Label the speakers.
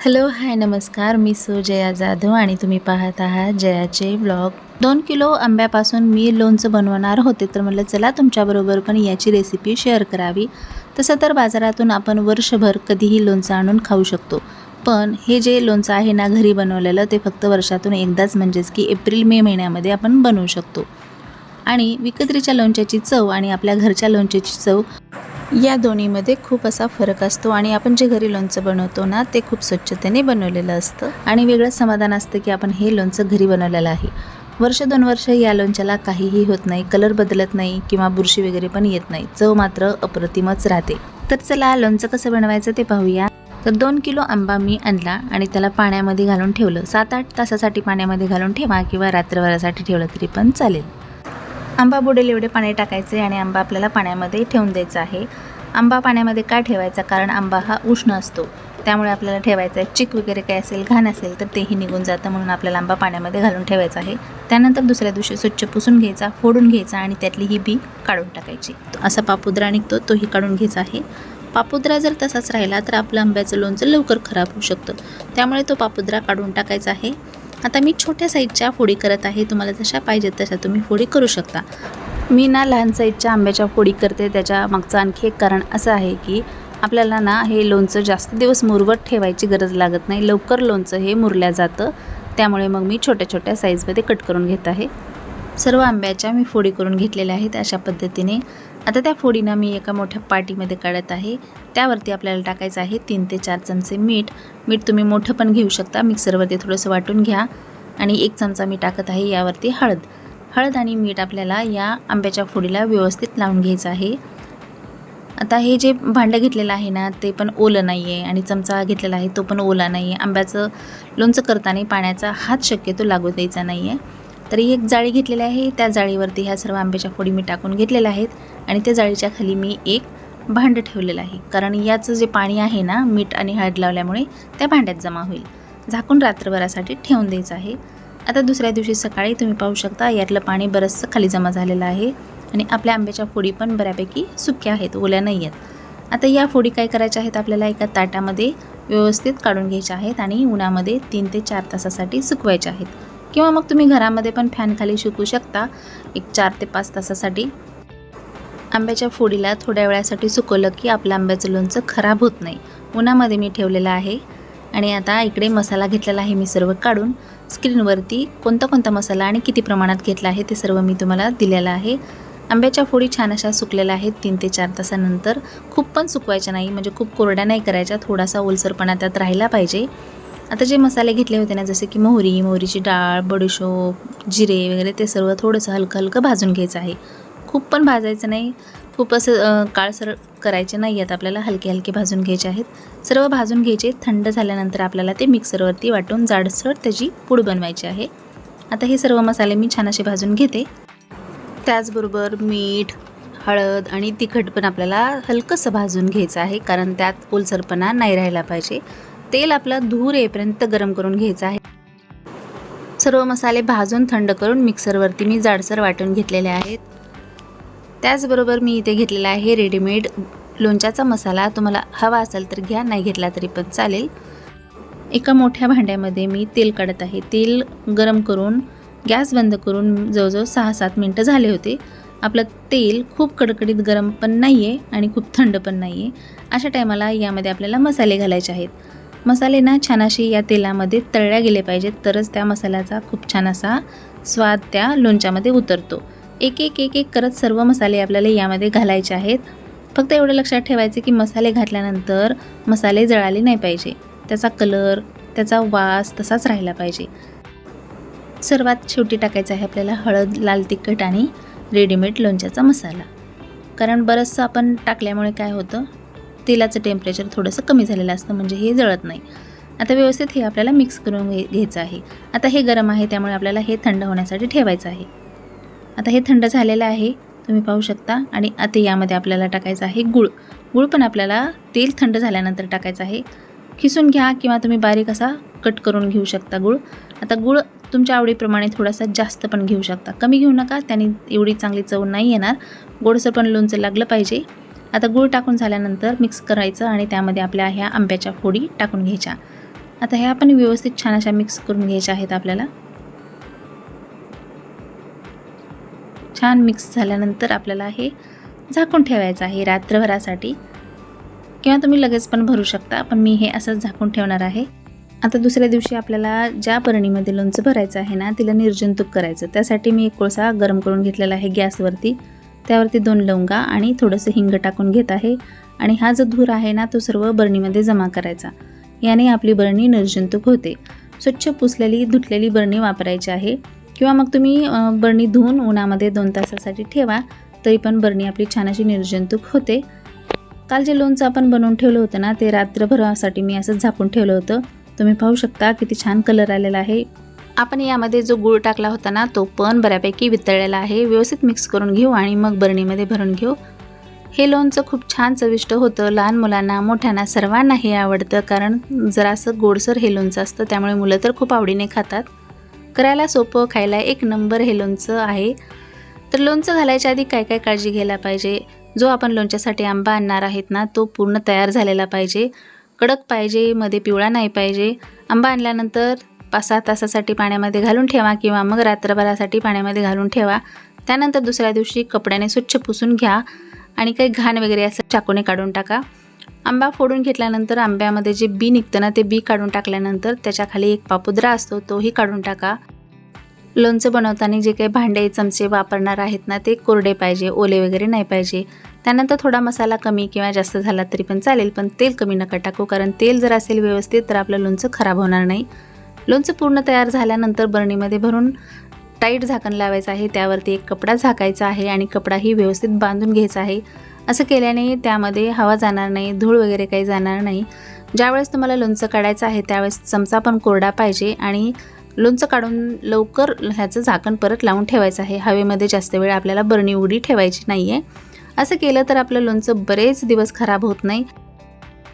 Speaker 1: Hello hi नमस्कार. मी so Jaya Jadhav आणि तुम्ही पाहत आहात जयाचे ब्लॉग दोन किलो आंब्यापासून मी लोणचं बनवणार होते तर म्हटलं चला तुमच्याबरोबर पण याची रेसिपी शेअर करावी. तसं तर बाजारातून आपण वर्षभर कधीही लोणचं आणून खाऊ शकतो. पण हे जे लोणचं आहे ना घरी बनवलेलं ते फक्त वर्षातून एकदाच म्हणजेच की एप्रिल मे महिन्यामध्ये आपण बनवू शकतो. आणि विकत्रीच्या लोणच्याची चव आणि आपल्या घरच्या लोणच्याची चव या दोन्हीमध्ये खूप असा फरक असतो आणि आपण जे घरी लोणचं बनवतो ना ते खूप स्वच्छतेने बनवलेलं असतं. आणि वेगळं समाधान असतं की आपण हे लोणचं घरी बनवलेलं आहे. वर्ष दोन वर्ष या लोणच्याला काहीही होत नाही कलर बदलत नाही किंवा बुरशी वगैरे पण येत नाही. चव मात्र अप्रतिमच राहते. तर चला लोणचं कसं बनवायचं ते पाहूया. तर दोन किलो आंबा मी आणला आणि त्याला पाण्यामध्ये घालून ठेवलं. सात आठ तासासाठी पाण्यामध्ये घालून ठेवा किंवा रात्रभरासाठी ठेवलं तरी पण चालेल. आंबा बुडेल एवढे पाणी टाकायचे आणि आंबा आपल्याला पाण्यामध्ये ठेवून द्यायचा आहे. आंबा पाण्यामध्ये का ठेवायचा? कारण आंबा हा उष्ण असतो. त्यामुळे आपल्याला ठेवायचा आहे. चिक वगैरे काय असेल घाण असेल तर तेही निघून जातं म्हणून आपल्याला आंबा पाण्यामध्ये घालून ठेवायचा आहे. त्यानंतर दुसऱ्या दिवशी स्वच्छ पुसून घ्यायचा फोडून घ्यायचा आणि त्यातली ही बी काढून टाकायची. असा पापुद्रा निघतो तोही काढून घ्यायचा आहे. पापुद्रा जर तसाच राहिला तर आपलं आंब्याचं लोणचं लवकर खराब होऊ शकतं. त्यामुळे तो पापुद्रा काढून टाकायचा आहे. आता मी छोट्या साईजच्या फोडी करत आहे. तुम्हाला जशा पाहिजेत तशा तुम्ही फोडी करू शकता. मी ना लहान साईजच्या आंब्याच्या फोडी करते. त्याच्या मागचं आणखी एक कारण असं आहे की आपल्याला ना हे लोणचं जास्त दिवस मुरवत ठेवायची गरज लागत नाही. लवकर लोणचं हे मुरल्या जातं. त्यामुळे मग मी छोट्या छोट्या साईजमध्ये कट करून घेत आहे. सर्व आंब्याच्या मी फोडी करून घेतलेल्या आहेत अशा पद्धतीने. आता त्या फोडीना मी एका मोठ्या पाटीमध्ये काढत आहे. त्यावरती आपल्याला टाकायचं आहे तीन ते चार चमचे मीठ. मीठ तुम्ही मोठं पण घेऊ शकता. मिक्सरवरती थोडंसं वाटून घ्या. आणि एक चमचा मी टाकत आहे यावरती हळद. हळद आणि मीठ आपल्याला या आंब्याच्या फोडीला व्यवस्थित लावून घ्यायचं आहे. आता हे जे भांडं घेतलेलं आहे ना ते पण ओलं नाही आहे आणि चमचा घेतलेला आहे तो पण ओला नाही आहे आंब्याचं लोणचं करताना पाण्याचा हात शक्यतो लागू द्यायचा नाही आहे तरी एक जाळी घेतलेली आहे. त्या जाळीवरती ह्या सर्व आंब्याच्या फोडी मी टाकून घेतलेल्या आहेत. आणि त्या जाळीच्या खाली मी एक भांडं ठेवलेलं आहे. कारण याचं जे पाणी आहे ना मीठ आणि हळद लावल्यामुळे त्या भांड्यात जमा होईल. झाकून रात्रभरासाठी ठेवून द्यायचं आहे. आता दुसऱ्या दिवशी सकाळी तुम्ही पाहू शकता यातलं पाणी बरंचसं खाली जमा झालेलं आहे आणि आपल्या आंब्याच्या फोडी पण बऱ्यापैकी सुक्या आहेत ओल्या नाही आहेत. आता या फोडी काय करायच्या आहेत आपल्याला एका ताटामध्ये व्यवस्थित काढून घ्यायच्या आहेत आणि उन्हामध्ये तीन ते चार तासासाठी सुकवायच्या आहेत. किंवा मग तुम्ही घरामध्ये पण फॅनखाली सुकू शकता एक चार ते पाच तासासाठी आंब्याच्या फोडीला थोड्या वेळासाठी सुकवलं की आपलं आंब्याचं लोणचं खराब होत नाही. उन्हामध्ये मी ठेवलेलं आहे. आणि आता इकडे मसाला घेतलेला आहे मी सर्व काढून. स्क्रीनवरती कोणता कोणता मसाला आणि किती प्रमाणात घेतला आहे ते सर्व मी तुम्हाला दिलेलं आहे. आंब्याच्या फोडी छान अशा सुकलेल्या आहेत तीन ते चार तासानंतर. खूप पण सुकवायच्या नाही म्हणजे खूप कोरड्या नाही करायच्या थोडासा ओलसरपणा त्यात राहिला पाहिजे. आता जे मसाले घेतले होते ना जसे की मोहरी मोहरीची डाळ बडीशोप जिरे वगैरे ते सर्व थोडंसं हलकं हलकं भाजून घ्यायचं आहे. खूप पण भाजायचं नाही. खूप असं काळसर करायचे नाही आहेत आपल्याला हलके हलके भाजून घ्यायचे आहेत. सर्व भाजून घ्यायचे. थंड झाल्यानंतर आपल्याला ते मिक्सरवरती वाटून जाडसर त्याची पूड बनवायची आहे. आता हे सर्व मसाले मी छान असे भाजून घेते. त्याचबरोबर मीठ हळद आणि तिखट पण आपल्याला हलकंसं भाजून घ्यायचं आहे कारण त्यात ओलसरपणा नाही राहायला पाहिजे. तेल आपला धूर येईपर्यंत गरम करून घ्यायचं आहे. सर्व मसाले भाजून थंड करून मिक्सरवरती मी जाडसर वाटून घेतलेले आहेत. त्याचबरोबर मी इथे घेतलेला आहे रेडीमेड लोणच्याचा मसाला. तुम्हाला हवा असेल तर घ्या नाही घेतला तरी पण चालेल. एका मोठ्या भांड्यामध्ये मी तेल काढत आहे. तेल गरम करून गॅस बंद करून जवळजवळ सहा सात मिनटं झाले होते. आपलं तेल खूप कडकडीत गरम पण नाही आहे आणि खूप थंड पण नाही आहे अशा टायमाला यामध्ये आपल्याला मसाले घालायचे आहेत. मसाले ना छान असे या तेलामध्ये तळल्या गेले पाहिजेत तरच त्या मसाल्याचा खूप छान असा स्वाद त्या लोणच्यामध्ये उतरतो. एक एक एक एक करत सर्व मसाले आपल्याला यामध्ये घालायचे आहेत. फक्त एवढं लक्षात ठेवायचं की मसाले घातल्यानंतर मसाले जळाले नाही पाहिजे. त्याचा कलर त्याचा वास तसाच राहिला पाहिजे. सर्वात शेवटी टाकायचं आहे आपल्याला हळद लाल तिखट आणि रेडीमेड लोणच्याचा मसाला. कारण बरंचसं आपण टाकल्यामुळे काय होतं? तेलाचं टेम्परेचर थोडंसं कमी झालेलं असतं म्हणजे हे जळत नाही. आता व्यवस्थित हे आपल्याला मिक्स करून घे घ्यायचं आहे. आता हे गरम आहे त्यामुळे आपल्याला हे थंड होण्यासाठी ठेवायचं आहे. आता हे थंड झालेलं आहे तुम्ही पाहू शकता. आणि आता यामध्ये आपल्याला टाकायचं आहे गुळ. गुळ पण आपल्याला तेल थंड झाल्यानंतर टाकायचं आहे. खिसून घ्या किंवा तुम्ही बारीक असा कट करून घेऊ शकता गुळ. आता गुळ तुमच्या आवडीप्रमाणे थोडासा जास्त पण घेऊ शकता. कमी घेऊ नका त्याने एवढी चांगली चव नाही येणार. गोडसर पण लोणचं लागलं पाहिजे. आता गूळ टाकून झाल्यानंतर मिक्स करायचं आणि त्यामध्ये आपल्या ह्या आंब्याच्या फोडी टाकून घ्यायच्या. आता ह्या पण व्यवस्थित छान अशा मिक्स करून घ्यायच्या आहेत आपल्याला. छान मिक्स झाल्यानंतर आपल्याला हे झाकून ठेवायचं आहे रात्रभरासाठी. किंवा तुम्ही लगेच पण भरू शकता पण मी हे असंच झाकून ठेवणार आहे. आता दुसऱ्या दिवशी आपल्याला ज्या बरणीमध्ये लोणचं भरायचं आहे ना तिला निर्जंतुक करायचं. त्यासाठी मी एक कोळसा गरम करून घेतलेला आहे गॅसवरती. त्यावरती दोन लवंगा आणि थोडंसं हिंग टाकून घेत आहे. आणि हा जो धूर आहे ना तो सर्व बरणीमध्ये जमा करायचा. याने आपली बरणी निर्जंतुक होते. स्वच्छ पुसलेली धुतलेली बरणी वापरायची आहे. किंवा मग तुम्ही बरणी धुवून उन्हामध्ये दोन तासासाठी ठेवा तरी पण बरणी आपली छान अशी निर्जंतुक होते. काल जे लोणचं आपण बनवून ठेवलं होतं ना ते रात्रभरासाठी मी असंच झापून ठेवलं होतं. तुम्ही पाहू शकता किती छान कलर आलेला आहे. आपण यामध्ये जो गूळ टाकला होता ना तो पण बऱ्यापैकी वितळलेला आहे. व्यवस्थित मिक्स करून घेऊ आणि मग बरणीमध्ये भरून घेऊ. हे लोणचं खूप छान चविष्ट होतं. लहान मुलांना मोठ्यांना सर्वांना हे आवडतं कारण जरासं गोडसर हे लोणचं असतं त्यामुळे मुलं तर खूप आवडीने खातात. करायला सोपं खायला एक नंबर हे लोणचं आहे. तर लोणचं घालायच्या आधी काय काय काळजी घ्यायला पाहिजे? जो आपण लोणच्यासाठी आंबा आणणार आहेत ना तो पूर्ण तयार झालेला पाहिजे. कडक पाहिजे मध्ये पिवळा नाही पाहिजे. आंबा आणल्यानंतर पाच सहा तासासाठी पाण्यामध्ये घालून ठेवा किंवा मग रात्रभरासाठी पाण्यामध्ये घालून ठेवा. त्यानंतर दुसऱ्या दिवशी कपड्याने स्वच्छ पुसून घ्या. आणि काही घाण वगैरे असं चाकूने काढून टाका. आंबा फोडून घेतल्यानंतर आंब्यामध्ये जे बी निघतं ना ते बी काढून टाकल्यानंतर त्याच्याखाली एक पापुद्रा असतो तोही काढून टाका. लोणचं बनवताना जे काही भांडे चमचे वापरणार आहेत ना ते कोरडे पाहिजे ओले वगैरे नाही पाहिजे. त्यानंतर थोडा मसाला कमी किंवा जास्त झाला तरी पण चालेल पण तेल कमी नका टाकू कारण तेल जर असेल व्यवस्थित तर आपलं लोणचं खराब होणार नाही. लोणचं पूर्ण तयार झाल्यानंतर बरणीमध्ये भरून टाईट झाकण लावायचं आहे त्यावरती एक कपडा झाकायचा आहे आणि कपडाही व्यवस्थित बांधून घ्यायचा आहे. असं केल्याने त्यामध्ये हवा जाणार नाही धूळ वगैरे काही जाणार नाही. ज्यावेळेस तुम्हाला लोणचं काढायचं आहे त्यावेळेस चमचा पण कोरडा पाहिजे आणि लोणचं काढून लवकर ह्याचं झाकण परत लावून ठेवायचं आहे. हवेमध्ये जास्त वेळ आपल्याला बरणी उडी ठेवायची नाही आहे असं केलं तर आपलं लोणचं बरेच दिवस खराब होत नाही.